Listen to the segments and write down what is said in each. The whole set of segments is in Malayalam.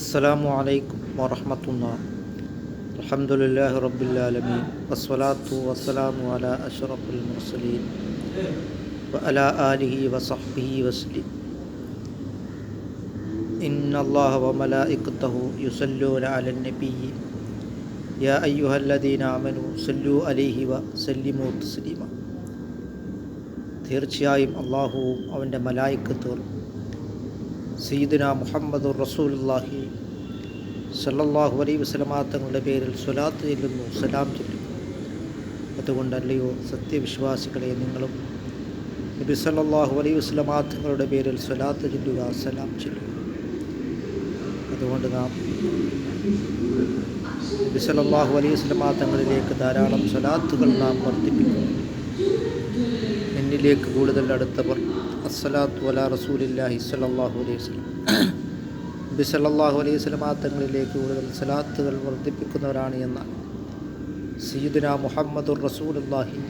السلام عليكم ورحمة الله الحمد لله رب العالمين والصلاة والسلام على أشرف المرسلين وعلى آله وصحبه وسلم إن الله وملائكته يصلون على النبي يا أيها الذين آمنوا صلوا عليه وسلموا تسليما തീർച്ചയായും അള്ളാഹുവും അവൻ്റെ മലായിക്കത്തുകളും സീദന മുഹമ്മദ് റസൂലുല്ലാഹി സല്ലാഹു അലൈ വസ്ലമാ തങ്ങളുടെ പേരിൽ സ്വലാത്ത് ചെല്ലുന്നു സലാം ചൊല്ലുന്നു. അതുകൊണ്ടല്ലയോ സത്യവിശ്വാസികളെ നിങ്ങളും നബി സല്ലാഹു അലൈ വസ്ലമാങ്ങളുടെ പേരിൽ സ്വലാത്ത് ചെല്ലുക സലാം ചൊല്ലുക. അതുകൊണ്ട് നാം നബി സല്ലാഹു അലൈഹി വസ്ലമാങ്ങളിലേക്ക് ധാരാളം സ്വലാത്തുകൾ നാം വർദ്ധിപ്പിക്കുന്നു. എന്നിലേക്ക് കൂടുതൽ അടുത്തവർ അസ്സലാത്തു വല റസൂലില്ലാഹി സ്വല്ലല്ലാഹു അലൈഹി വസല്ലം. നബി സല്ലല്ലാഹു അലൈഹി വസല്ലം തങ്ങളിലേക്ക് കൂടുതൽ സലാത്തുകൾ വർദ്ധിപ്പിക്കുന്നവരാണ് എന്ന സയ്യിദുന മുഹമ്മദുർ റസൂലുള്ളാഹി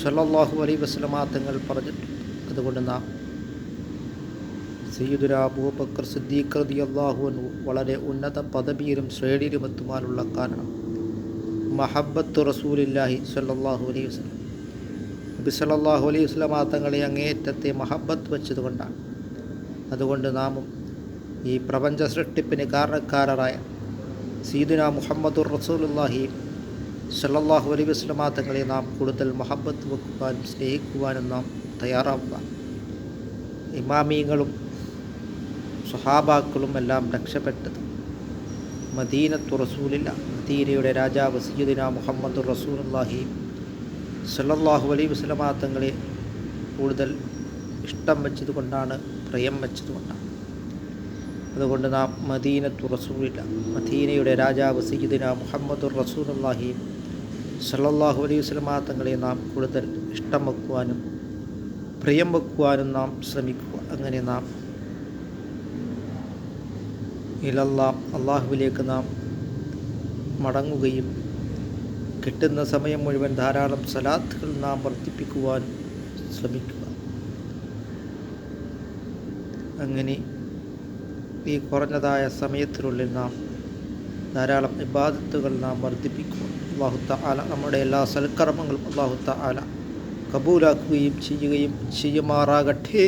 സ്വല്ലല്ലാഹു അലൈഹി വസല്ലം തങ്ങൾ പറഞ്ഞിട്ടുണ്ട്. അതുകൊണ്ട് നാം സയ്യിദുന അബൂബക്കർ സിദ്ദീഖ് റളിയല്ലാഹു അൻഹു വളരെ ഉന്നത പദവിയിലും ശ്രേണിയിലും എത്തുവാനുള്ള കാരണം മഹബത്ത് റസൂലില്ലാഹി സ്വല്ലല്ലാഹു അലൈഹി വസല്ലം. നബി സല്ലല്ലാഹു അലൈഹി വസല്ലമ തങ്ങളെ അങ്ങേയറ്റത്തെ മഹബത്ത് വെച്ചതുകൊണ്ടാണ്. അതുകൊണ്ട് നാമും ഈ പ്രപഞ്ച സൃഷ്ടിപ്പിന് കാരണക്കാരായ സീദുന മുഹമ്മദുർ റസൂലുള്ളാഹി സല്ലാഹു അലൈഹി വസല്ലമ തങ്ങളെ നാം കൂടുതൽ മഹബത്ത് വെക്കുവാനും സ്നേഹിക്കുവാനും നാം തയ്യാറാവുക ഇമാമിയങ്ങളും സുഹാബാക്കളും എല്ലാം രക്ഷപ്പെട്ടത് മദീനത്തു റസൂലില്ല. മദീനയുടെ രാജാവ് സീദുന മുഹമ്മദുർ റസൂലുള്ളാഹി സല്ലല്ലാഹു അലൈ വസ്ലമാങ്ങളെ കൂടുതൽ ഇഷ്ടം വെച്ചതുകൊണ്ടാണ് പ്രയം വെച്ചതുകൊണ്ടാണ്. അതുകൊണ്ട് നാം മദീനത്തു റസൂലില്ല മദീനയുടെ രാജാവ് സയ്യിദിന മുഹമ്മദുർ റസൂലുള്ളാഹി സല്ലല്ലാഹു അലൈഹി വസല്ലമ തങ്ങളെ നാം കൂടുതൽ ഇഷ്ടം വെക്കുവാനും പ്രിയം വെക്കുവാനും നാം ശ്രമിക്കുക. അങ്ങനെ നാം ഇലല്ലാം അള്ളാഹുവിലേക്ക് നാം മടങ്ങുകയും കിട്ടുന്ന സമയം മുഴുവൻ ധാരാളം സലാത്തുകൾ നാം വർദ്ധിപ്പിക്കുവാൻ ശ്രമിക്കുക. അങ്ങനെ ഈ കുറഞ്ഞതായ സമയത്തിനുള്ളിൽ നാം ധാരാളം ഇബാദത്തുകൾ നാം വർദ്ധിപ്പിക്കുക അള്ളാഹുത്ത ആല നമ്മുടെ എല്ലാ സൽക്കർമ്മങ്ങളും അള്ളാഹുത്ത ആല കബൂലാക്കുകയും ചെയ്യുകയും ചെയ്യുമാറാകട്ടെ.